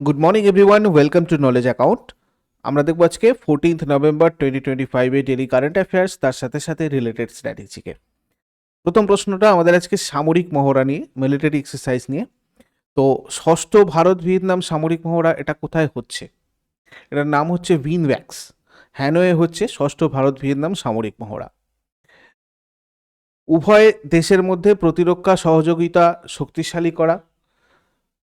Good morning everyone welcome to knowledge account আমরা দেখব আজকে ফোরটিন্থ নভেম্বর টোয়েন্টি টোয়েন্টি ফাইভে ডেলি কারেন্ট অ্যাফেয়ার্স তার সাথে সাথে রিলেটেড স্ট্র্যাটেজিকে প্রথম প্রশ্নটা আমাদের আজকে সামরিক মহড়া নিয়ে মিলিটারি এক্সারসাইজ নিয়ে। তো ষষ্ঠ ভারত ভিয়েতনাম সামরিক মহড়া, এটা কোথায় হচ্ছে? এটার নাম হচ্ছে উইনওয়াক্স হ্যানোয়ে হচ্ছে ষষ্ঠ ভারত ভিয়েতনাম সামরিক মহড়া। উভয় দেশের মধ্যে প্রতিরক্ষা, সহযোগিতা, শক্তিশালী করা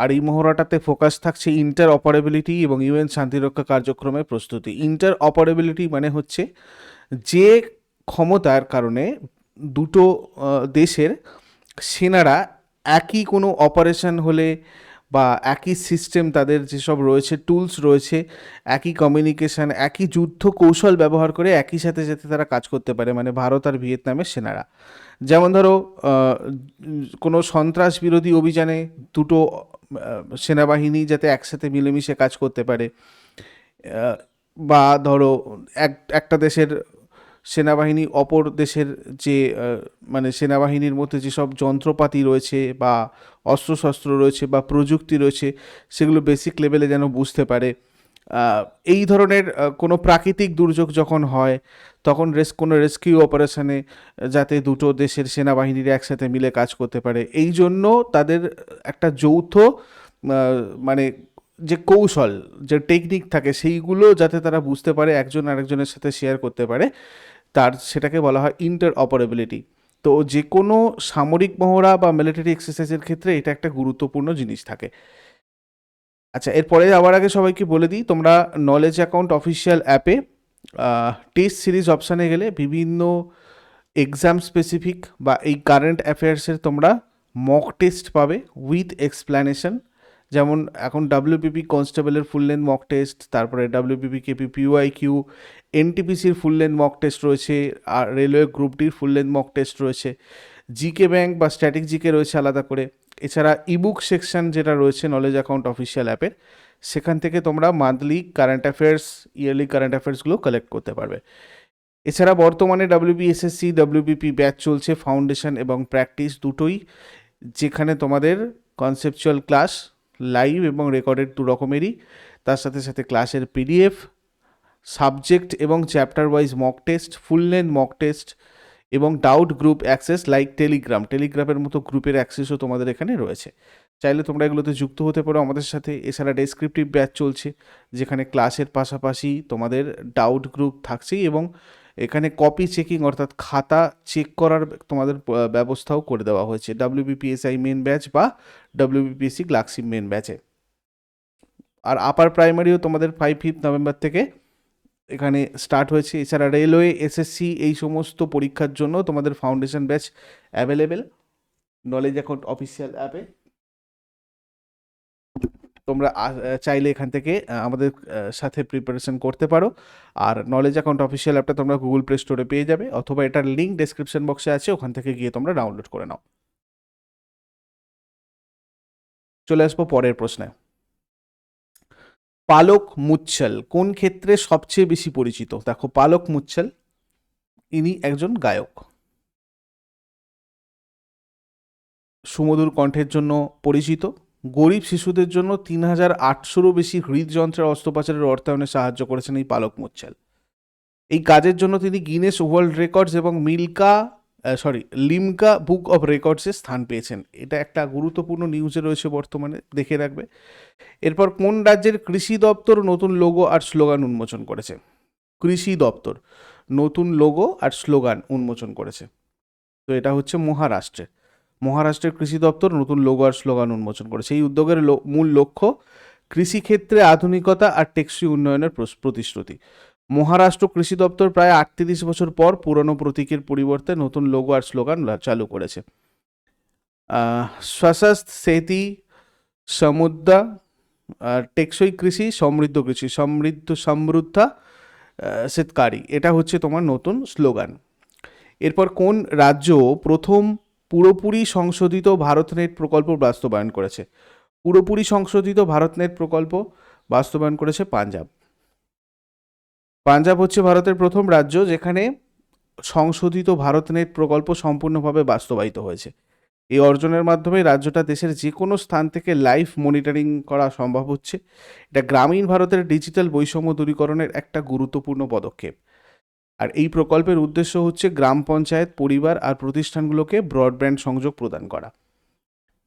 আর এই মহড়াটাতে ফোকাস থাকছে ইন্টার অপারেবিলিটি এবং ইউএন শান্তিরক্ষা কার্যক্রমের প্রস্তুতি। ইন্টার অপারেবিলিটি মানে হচ্ছে যে ক্ষমতার কারণে দুটো দেশের সেনারা একই কোনো অপারেশন হলে বা একই সিস্টেম তাদের যেসব রয়েছে টুলস রয়েছে, একই কমিউনিকেশান একই যুদ্ধ কৌশল ব্যবহার করে একই সাথে যাতে তারা কাজ করতে পারে মানে ভারত আর ভিয়েতনামের সেনারা। যেমন ধরো কোনো সন্ত্রাস বিরোধী অভিযানে দুটো সেনাবাহিনী যাতে একসাথে মিলেমিশে কাজ করতে পারে বা ধরো, এক, একটা দেশের সেনাবাহিনী অপর দেশের যে মানে সেনাবাহিনীর মধ্যে যেসব যন্ত্রপাতি রয়েছে বা অস্ত্রশস্ত্র রয়েছে বা প্রযুক্তি রয়েছে, সেগুলো বেসিক লেভেলে যেন বুঝতে পারে। এই ধরনের কোনো প্রাকৃতিক দুর্যোগ যখন হয়, তখন রেস কোনো রেস্কিউ অপারেশনে যাতে দুটো দেশের সেনাবাহিনীরা একসাথে মিলে কাজ করতে পারে। এই জন্য তাদের একটা যৌথ মানে যে কৌশল, যে টেকনিক থাকে, সেইগুলো যাতে তারা বুঝতে পারে, একজন আরেকজনের সাথে শেয়ার করতে পারে, তার সেটাকে বলা হয় ইন্টার অপারেবিলিটি তো যে কোনো সামরিক মহড়া বা মিলিটারি এক্সারসাইজের ক্ষেত্রে এটা একটা গুরুত্বপূর্ণ জিনিস থাকে। আচ্ছা এরপরে আবার আগে সবাইকে বলে দিই, তোমরা নলেজ অ্যাকাউন্ট অফিসিয়াল অ্যাপে টেস্ট সিরিজ অপশানে গেলে বিভিন্ন এক্সাম স্পেসিফিক বা এই কারেন্ট অ্যাফেয়ার্সের তোমরা মক টেস্ট পাবে উইথ এক্সপ্ল্যানেশন যেমন এখন ডাব্লিউপিপি কনস্টেবলের ফুল লেন্থ মক টেস্ট তারপরে ডাব্লিউপিপি কেপি পিওয়াই কিউ এনটিপিসির ফুল লেন্থ মক টেস্ট রয়েছে, আর রেলওয়ে গ্রুপ ডির ফুল লেন্থ মক টেস্ট রয়েছে। জিকে ব্যাংক বা স্ট্যাটিক জিকে রয়েছে আলাদা করে। এছাড়া ইবুক সেকশন যেটা রয়েছে নলেজ অ্যাকাউন্ট অফিসিয়াল অ্যাপের সেখান থেকে তোমরা monthly current affairs yearly current অ্যাফেয়ার্সগুলো collect করতে পারবে। এছাড়া বর্তমানে ডাব্লিউবিএসএসসি ডাব্লিউবিপি ব্যাচ চলছে ফাউন্ডেশন এবং প্র্যাকটিস দুটোই, যেখানে তোমাদের কনসেপচুয়াল ক্লাস লাইভ এবং রেকর্ডেড দু রকমেরই। তার সাথে সাথে ক্লাসের পিডিএফ সাবজেক্ট এবং chapter wise mock test full length mock test এবং doubt group access like Telegram টেলিগ্রামের মতো গ্রুপের অ্যাক্সেসও তোমাদের এখানে রয়েছে। চাইলে তোমরা এগুলোতে যুক্ত হতে পারো আমাদের সাথে। এছাড়া ডেসক্রিপটিভ ব্যাচ চলছে, যেখানে ক্লাসের পাশাপাশি তোমাদের ডাউট গ্রুপ থাকছেই এবং এখানে কপি চেকিং অর্থাৎ খাতা চেক করার তোমাদের ব্যবস্থাও করে দেওয়া হয়েছে। ডাব্লিউবিপিএসআই মেন ব্যাচ বা ডাব্লিউবিপিএসসি গ্লাক্সি মেন ব্যাচে আর আপার প্রাইমারিও তোমাদের ফাইভ ফিফথ নভেম্বর থেকে এখানে স্টার্ট হয়েছে। এছাড়া রেলওয়ে এসএসসি এই সমস্ত পরীক্ষার জন্য তোমাদের foundation batch available knowledge account official অ্যাপে তোমরা চাইলে এখান থেকে আমাদের সাথে প্রিপারেশন করতে পারো। আর নলেজ অ্যাকাউন্ট অফিসিয়াল অ্যাপটা তোমরা গুগল প্লে স্টোরে পেয়ে যাবে, অথবা এটার লিঙ্ক ডেসক্রিপশন বক্সে আছে, ওখান থেকে গিয়ে তোমরা ডাউনলোড করে নাও। চলে আসব পরের প্রশ্নে। পালক মুচ্ছল, কোন ক্ষেত্রে সবচেয়ে বেশি পরিচিত? দেখো, পালক মুচ্ছল, ইনি একজন গায়ক। সুমধুর কণ্ঠের জন্য পরিচিত। গরিব শিশুদের জন্য তিন হাজার আটশোরও বেশি হৃদযন্ত্রের অস্ত্রোপচারের অর্থায়নে সাহায্য করেছেন এই পালক মুচ্ছল। এই কাজের জন্য তিনি গিনেস ওয়ার্ল্ড রেকর্ডস এবং Milka sorry Limca book of রেকর্ডসে স্থান পেয়েছেন। এটা একটা গুরুত্বপূর্ণ নিউজে রয়েছে বর্তমানে, দেখে রাখবে। এরপর কোন রাজ্যের কৃষি দপ্তর নতুন লোগো আর স্লোগান উন্মোচন করেছে? কৃষি দপ্তর, নতুন লোগো আর স্লোগান উন্মোচন করেছে। তো এটা হচ্ছে মহারাষ্ট্রে মহারাষ্ট্রের কৃষি দপ্তর নতুন লোগো আর স্লোগান উন্মোচন করেছে এই উদ্যোগের মূল লক্ষ্য কৃষিক্ষেত্রে আধুনিকতা আর টেকসই উন্নয়নের প্রতিশ্রুতি। মহারাষ্ট্র কৃষি দপ্তর প্রায় আটত্রিশ বছর পর পুরনো প্রতীকের পরিবর্তে নতুন লোগো আর স্লোগান চালু করেছে। স্বশাস্ত সেতি, সমুদ্রা টেকসই কৃষি, সমৃদ্ধ কৃষি, সমৃদ্ধ সমৃদ্ধা শীতকারী এটা হচ্ছে তোমার নতুন স্লোগান এরপর কোন রাজ্য প্রথম পুরোপুরি সংশোধিত ভারতনেট প্রকল্প বাস্তবায়ন করেছে। পুরোপুরি সংশোধিত ভারতনেট প্রকল্প বাস্তবায়ন করেছে পাঞ্জাব। পাঞ্জাব হচ্ছে ভারতের প্রথম রাজ্য যেখানে সংশোধিত ভারতনেট প্রকল্প সম্পূর্ণভাবে বাস্তবায়িত হয়েছে। এই অর্জনের মাধ্যমে রাজ্যটা দেশের যে কোনো স্থান থেকে লাইভ মনিটরিং করা সম্ভব হচ্ছে। এটা গ্রামীণ ভারতের ডিজিটাল বৈষম্য দূরীকরণের একটা গুরুত্বপূর্ণ পদক্ষেপ। আর এই প্রকল্পের উদ্দেশ্য হচ্ছে গ্রাম পঞ্চায়েত, পরিবার আর প্রতিষ্ঠানগুলোকে ব্রডব্যান্ড সংযোগ প্রদান করা।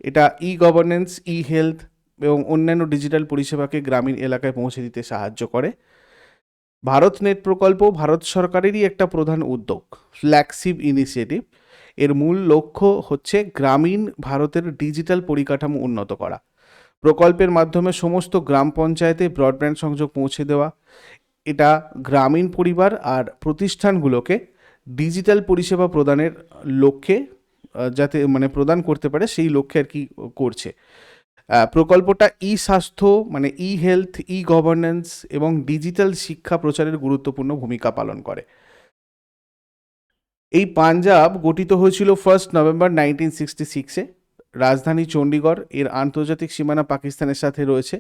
এটা ই গভর্নেন্স ই হেলথ এবং অন্যান্য ডিজিটাল পরিষেবাকে গ্রামীণ এলাকায় পৌঁছে দিতে সাহায্য করে। ভারত নেট প্রকল্প ভারত সরকারেরই একটা প্রধান উদ্যোগ, ফ্ল্যাগশিপ ইনিশিয়েটিভ। এর মূল লক্ষ্য হচ্ছে গ্রামীণ ভারতের ডিজিটাল পরিকাঠামো উন্নত করা। প্রকল্পের মাধ্যমে সমস্ত গ্রাম পঞ্চায়েতে ব্রডব্যান্ড সংযোগ পৌঁছে দেওয়া এটা গ্রামীণ পরিবার আর প্রতিষ্ঠানগুলোকে ডিজিটাল পরিষেবা প্রদানের লক্ষ্যে যাতে মানে প্রদান করতে পারে, সেই লক্ষ্যে আর কি করছে। প্রকল্পটা ই স্বাস্থ্য মানে ই হেলথ ই গভর্নেন্স এবং ডিজিটাল শিক্ষা প্রচারের গুরুত্বপূর্ণ ভূমিকা পালন করে। এই পাঞ্জাব গঠিত হয়েছিল ফার্স্ট নভেম্বর নাইনটিন সিক্সটি সিক্সে রাজধানী চণ্ডীগড় এর আন্তর্জাতিক সীমানা পাকিস্তানের সাথে রয়েছে।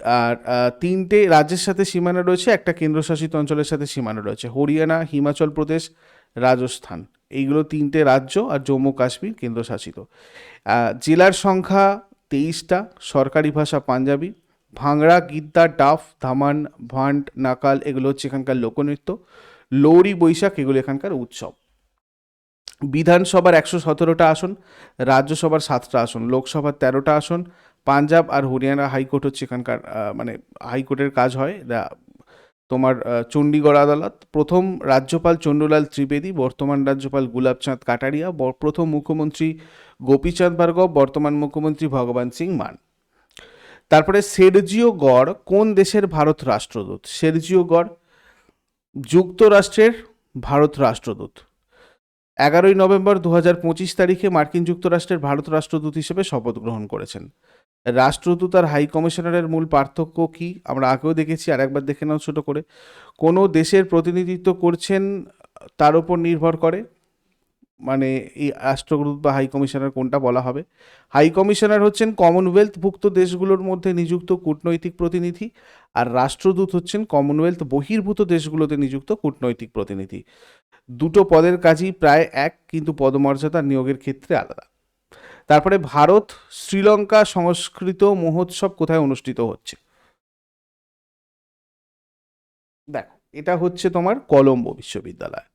আর তিনটে রাজ্যের সাথে সীমানা রয়েছে, একটা কেন্দ্রশাসিত অঞ্চলের সাথে সীমানা রয়েছে। হরিয়ানা, হিমাচল প্রদেশ, রাজস্থান। এইগুলো তিনটে রাজ্য আর জম্মু কাশ্মীর কেন্দ্রশাসিত। জেলার সংখ্যা তেইশটা, সরকারি ভাষা পাঞ্জাবি। ভাংড়া, গিদ্দা, ডাফ, ধামান, ভান্ড, নাকাল, এগুলো হচ্ছে এখানকার লোকনৃত্য। লৌরি, বৈশাখ, এগুলো এখানকার উৎসব। বিধানসভার একশো সতেরোটা আসন, রাজ্যসভার সাতটা আসন, লোকসভার তেরোটা আসন পাঞ্জাব আর হরিয়ানা হাইকোর্ট হচ্ছে এখানকার মানে হাইকোর্টের কাজ হয়। তোমার চণ্ডীগড় আদালত, প্রথম রাজ্যপাল চন্দ্রলাল ত্রিবেদী, বর্তমান রাজ্যপাল গুলাবচাঁদ কাটারিয়া প্রথম মুখ্যমন্ত্রী গোপীচাঁদ ভার্গব, বর্তমান মুখ্যমন্ত্রী ভগবান সিং মান। তারপরে সেরজিও গড়, কোন দেশের ভারত রাষ্ট্রদূত? সেরজিও গড়, যুক্তরাষ্ট্রের ভারত রাষ্ট্রদূত। এগারোই নভেম্বর দু হাজার পঁচিশ তারিখে মার্কিন যুক্তরাষ্ট্রের ভারত রাষ্ট্রদূত হিসেবে শপথ গ্রহণ করেছেন। রাষ্ট্রদূত আর হাই কমিশনারের মূল পার্থক্য কি? আমরা আগেও দেখেছি, আর একবার দেখে নাও ছোটো করে। কোনো দেশের প্রতিনিধিত্ব করছেন, তার উপর নির্ভর করে? মানে এই রাষ্ট্রদূত বা হাই কমিশনার কোনটা বলা হবে? হাই কমিশনার হচ্ছেন কমনওয়েলথভুক্ত দেশগুলোর মধ্যে নিযুক্ত কূটনৈতিক প্রতিনিধি, আর রাষ্ট্রদূত হচ্ছেন কমনওয়েলথ বহির্ভূত দেশগুলোতে নিযুক্ত কূটনৈতিক প্রতিনিধি। দুটো পদের কাজই প্রায় এক, কিন্তু পদমর্যাদা নিয়োগের ক্ষেত্রে আলাদা। তারপরে ভারত শ্রীলঙ্কা সংস্কৃত মহোৎসব কোথায় অনুষ্ঠিত হচ্ছে? দেখো, এটা হচ্ছে তোমার কলম্বো বিশ্ববিদ্যালয়।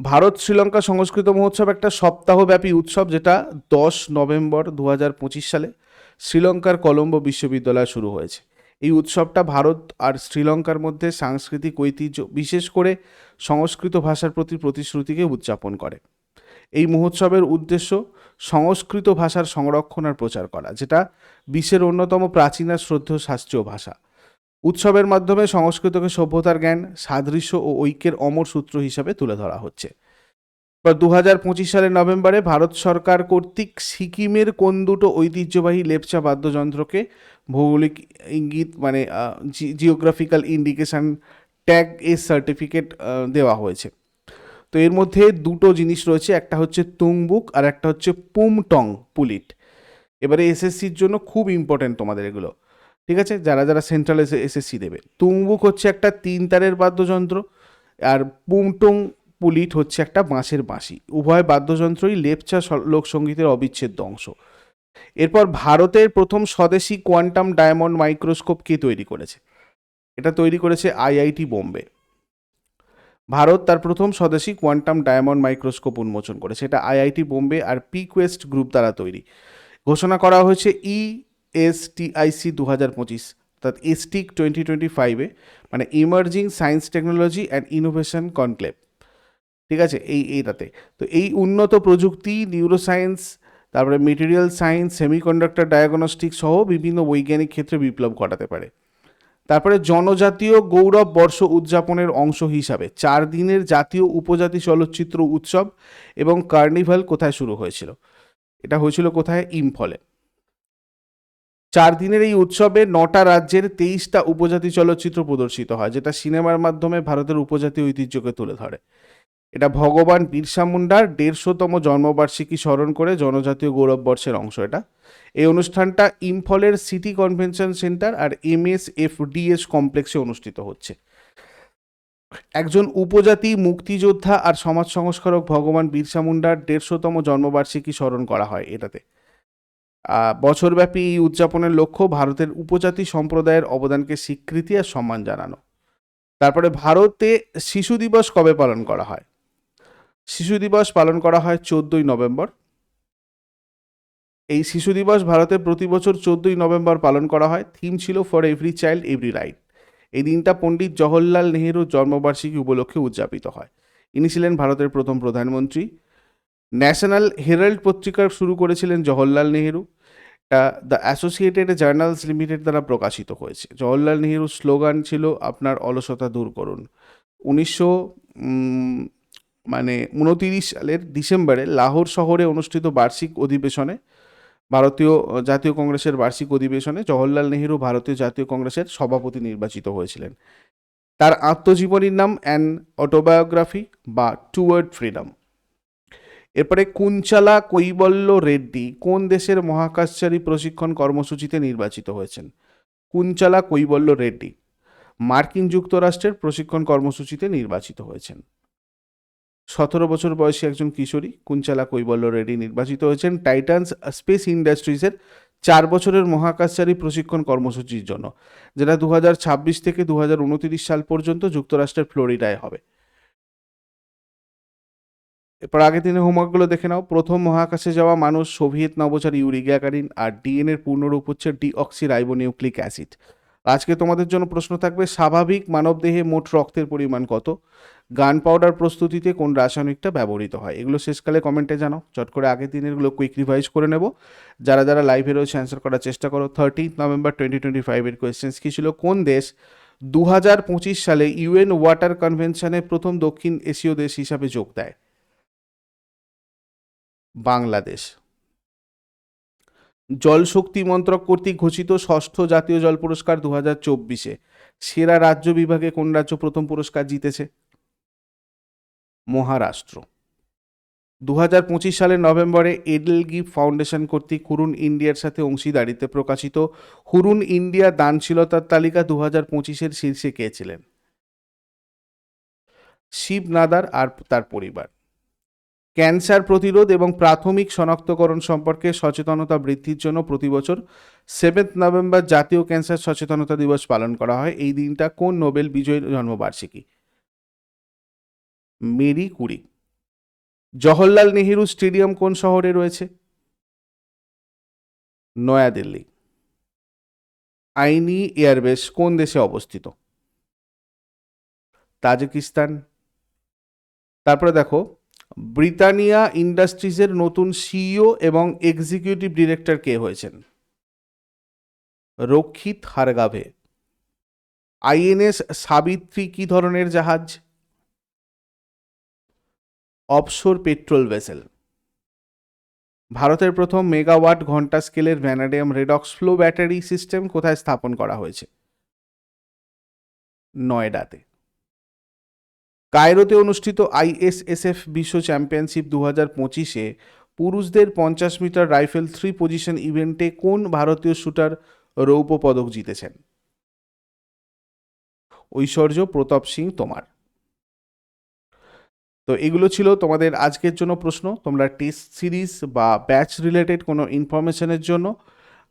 ভারত শ্রীলঙ্কা সংস্কৃত মহোৎসব একটা সপ্তাহব্যাপী উৎসব যেটা দশ নভেম্বর দু সালে শ্রীলঙ্কার কলম্বো বিশ্ববিদ্যালয়ে শুরু হয়েছে। এই উৎসবটা ভারত আর শ্রীলঙ্কার মধ্যে সাংস্কৃতিক ঐতিহ্য বিশেষ করে সংস্কৃত ভাষার প্রতি প্রতিশ্রুতিকে উদযাপন করে। এই মহোৎসবের উদ্দেশ্য সংস্কৃত ভাষার সংরক্ষণ আর প্রচার করা, যেটা বিশ্বের অন্যতম প্রাচীন আর শ্রদ্ধেয় শাস্ত্রীয় ভাষা। উৎসবের মাধ্যমে সংস্কৃতকে সভ্যতার জ্ঞান, সাদৃশ্য ও ঐক্যের অমর সূত্র হিসাবে তুলে ধরা হচ্ছে। দু হাজার পঁচিশ সালের নভেম্বরে ভারত সরকার কর্তৃক সিকিমের কোন দুটো ঐতিহ্যবাহী লেপচা বাদ্যযন্ত্রকে ভৌগোলিক ইঙ্গিত মানে জিওগ্রাফিক্যাল ইন্ডিকেশন ট্যাগ এ সার্টিফিকেট দেওয়া হয়েছে। তো এর মধ্যে দুটো জিনিস রয়েছে, একটা হচ্ছে তুংবুক আর একটা হচ্ছে পুমটং পুলিট। এবারে এসএসসির জন্য খুব ইম্পর্টেন্ট তোমাদের এগুলো। ঠিক আছে? যারা যারা সেন্ট্রাল এসে এসএসসি দেবে। তুংবুক হচ্ছে একটা তিন তারের বাদ্যযন্ত্র আর পুমটং পুলিট হচ্ছে একটা বাঁশের বাঁশি। উভয় বাদ্যযন্ত্রই লেপচা লোকসঙ্গীতের অবিচ্ছেদ্য অংশ। এরপর ভারতের প্রথম স্বদেশি কোয়ান্টাম ডায়মন্ড মাইক্রোস্কোপ কে তৈরি করেছে। এটা তৈরি করেছে আইআইটি বোম্বে। ভারত তার প্রথম স্বদেশি কোয়ান্টাম ডায়মন্ড মাইক্রোস্কোপ উন্মোচন করেছে এটা আইআইটি বোম্বে আর পিকুয়েস্ট গ্রুপ দ্বারা তৈরি। ঘোষণা করা হয়েছে ই এস টিআইসি দু হাজার পঁচিশ, অর্থাৎ এসটিক টোয়েন্টি টোয়েন্টি ফাইভে মানে emerging science technology and innovation conclave ঠিক আছে? এই, এইটাতে। তো এই উন্নত প্রযুক্তি নিউরোসায়েন্স তারপরে মেটেরিয়াল সায়েন্স সেমিকন্ডাক্টর ডায়াগনস্টিক সহ বিভিন্ন বৈজ্ঞানিক ক্ষেত্রে বিপ্লব ঘটাতে পারে। তারপরে জনজাতীয় গৌরব বর্ষ উদযাপনের অংশ হিসাবে চার দিনের জাতীয় উপজাতি চলচ্চিত্র উৎসব এবং কার্নিভাল কোথায় শুরু হয়েছিল? এটা হয়েছিল কোথায়? ইম্ফলে। চার দিনের এই উৎসবে নটা রাজ্যের তেইশটা উপজাতি চলচ্চিত্র প্রদর্শিত হয়, যেটা সিনেমার মাধ্যমে ভারতের উপজাতি ঐতিহ্যকে তুলে ধরে। এটা ভগবান বিরসা মুন্ডার দেড়শোতম জন্মবার্ষিকী স্মরণ করে জনজাতীয় গৌরব বর্ষের অংশ এটা। এই অনুষ্ঠানটা ইম্ফলের সিটি কনভেনশন সেন্টার আর এম এস এফ ডিএস কমপ্লেক্সে অনুষ্ঠিত হচ্ছে। একজন উপজাতি, মুক্তিযোদ্ধা আর সমাজ সংস্কারক ভগবান বিরসা মুন্ডার দেড়শোতম জন্মবার্ষিকী স্মরণ করা হয় এটাতে। বছরব্যাপী এই উদযাপনের লক্ষ্য ভারতের উপজাতি সম্প্রদায়ের অবদানকে স্বীকৃতি আর সম্মান জানানো। তারপরে ভারতে শিশু দিবস কবে পালন করা হয়? শিশু দিবস পালন করা হয় চোদ্দই নভেম্বর। এই শিশু দিবস ভারতে প্রতি বছর চোদ্দই নভেম্বর পালন করা হয়। থিম ছিল for every child, every right এই দিনটা পণ্ডিত জওহরলাল নেহেরুর জন্মবার্ষিকী উপলক্ষে উদযাপিত হয়। ইনি ছিলেন ভারতের প্রথম প্রধানমন্ত্রী। ন্যাশনাল হেরাল্ড পত্রিকা শুরু করেছিলেন Jawaharlal Nehru. The associated journals limited দ্বারা প্রকাশিত হয়েছে। জওহরলাল নেহেরুর স্লোগান ছিল, আপনার অলসতা দূর করুন। উনিশশো মানে উনতিরিশ সালের ডিসেম্বরে লাহোর শহরে অনুষ্ঠিত বার্ষিক অধিবেশনে, ভারতীয় জাতীয় কংগ্রেসের বার্ষিক অধিবেশনে জওহরলাল নেহেরু ভারতীয় জাতীয় কংগ্রেসের সভাপতি নির্বাচিত হয়েছিলেন। তার আত্মজীবনীর নাম অ্যান অটোবায়োগ্রাফি বা টুয়ার্ড ফ্রিডম এরপরে কুঞ্চালা কৈবল্য রেড্ডি কোন দেশের মহাকাশচারী প্রশিক্ষণ কর্মসূচিতে নির্বাচিত হয়েছেন? কুঞ্চালা কৈবল্য রেড্ডি, মার্কিন যুক্তরাষ্ট্রের প্রশিক্ষণ কর্মসূচিতে নির্বাচিত হয়েছেন। সতেরো বছর বয়সী একজন কিশোরী কুঞ্চালা কৈবল্য রেড্ডি নির্বাচিত হয়েছেন টাইটান্স স্পেস ইন্ডাস্ট্রিজের চার বছরের মহাকাশচারী প্রশিক্ষণ কর্মসূচির জন্য, যেটা দু হাজার ছাব্বিশ থেকে দু হাজার উনত্রিশ সাল পর্যন্ত যুক্তরাষ্ট্রের ফ্লোরিডায় হবে। এরপর আগের দিনে হোমওয়ার্কগুলো দেখে নাও। প্রথম মহাকাশে যাওয়া মানুষ সোভিয়েত নভোচারী ইউরি আর ডিএনএর পূর্ণরূপ হচ্ছে ডিঅক্সি রাইবোনিউক্লিক অ্যাসিড। আজকে তোমাদের জন্য প্রশ্ন থাকবে, স্বাভাবিক মানবদেহে মোট রক্তের পরিমাণ কত? গান পাউডার প্রস্তুতিতে কোন রাসায়নিকটা ব্যবহৃত হয়? এগুলো শেষকালে কমেন্টে জানাও। চট করে আগের দিনেরগুলো কুইক রিভাইজ করে নেব। যারা যারা লাইভে রয়েছে অ্যান্সার করার চেষ্টা করো। থার্টিন্থ নভেম্বর টোয়েন্টি টোয়েন্টি ফাইভের কোয়েশ্চেন্স কী ছিল? কোন দেশ দু হাজার পঁচিশ সালে ইউএন ওয়াটার কনভেনশনে প্রথম দক্ষিণ এশীয় দেশ হিসাবে যোগ দেয়? বাংলাদেশ। জল শক্তি মন্ত্রক কর্তৃক ঘোষিত ষষ্ঠ জাতীয় জল পুরস্কার দু হাজার চব্বিশে। সেরা রাজ্য বিভাগে কোন রাজ্য প্রথম পুরস্কার জিতেছে? মহারাষ্ট্র। দু হাজার পঁচিশ সালের নভেম্বরে এডেল গিফট ফাউন্ডেশন কর্তৃক হুরুন ইন্ডিয়ার সাথে অংশীদারিতে প্রকাশিত হুরুন ইন্ডিয়া দানশীলতার তালিকা দু হাজার পঁচিশের শীর্ষে কে ছিলেন? শিব নাদার আর তার পরিবার। ক্যান্সার প্রতিরোধ এবং প্রাথমিক শনাক্তকরণ সম্পর্কে সচেতনতা বৃদ্ধির জন্য প্রতি বছর সেভেন্থ নভেম্বর জাতীয় ক্যান্সার সচেতনতা দিবস পালন করা হয়। এই দিনটা কোন নোবেল বিজয়ীর জন্মবার্ষিকী? মেরি কুড়ি জওহরলাল নেহেরু স্টেডিয়াম কোন শহরে রয়েছে? নয়াদিল্লি আইনি এয়ারবেস কোন দেশে অবস্থিত? তাজিকিস্তান। তারপরে দেখো ব্রিটানিয়া ইন্ডাস্ট্রিজের নতুন সিইও এবং এক্সিকিউটিভ ডিরেক্টর কে হয়েছেন? রক্ষিত হারগাভে। আইএনএস সাবিত্রী কি ধরনের জাহাজ? Offshore patrol vessel. ভারতের প্রথম মেগাওয়াট ঘণ্টা স্কেলের vanadium redox flow battery system কোথায় স্থাপন করা হয়েছে? নয়ডাতে। কায়রোতে অনুষ্ঠিত আইএসএসএফ বিশ্ব চ্যাম্পিয়নশিপ দু হাজার পঁচিশে পুরুষদের পঞ্চাশ মিটার রাইফেল থ্রি পজিশন ইভেন্টে কোন ভারতীয় শুটার রৌপ্য পদক জিতেছেন? ঐশ্বর্য, প্রতাপ সিং, তোমার। তো এগুলো ছিল তোমাদের আজকের জন্য প্রশ্ন। তোমরা টেস্ট সিরিজ বা ব্যাচ রিলেটেড কোনো ইনফরমেশনের জন্য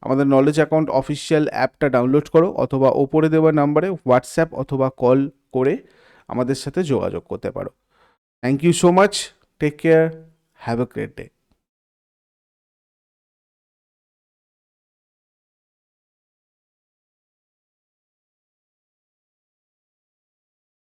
আমাদের নলেজ অ্যাকাউন্ট অফিসিয়াল অ্যাপটা ডাউনলোড করো অথবা ওপরে দেওয়া নাম্বারে হোয়াটসঅ্যাপ অথবা কল করে আমাদের সাথে যোগাযোগ করতে পারো। Thank you so much take care have a great day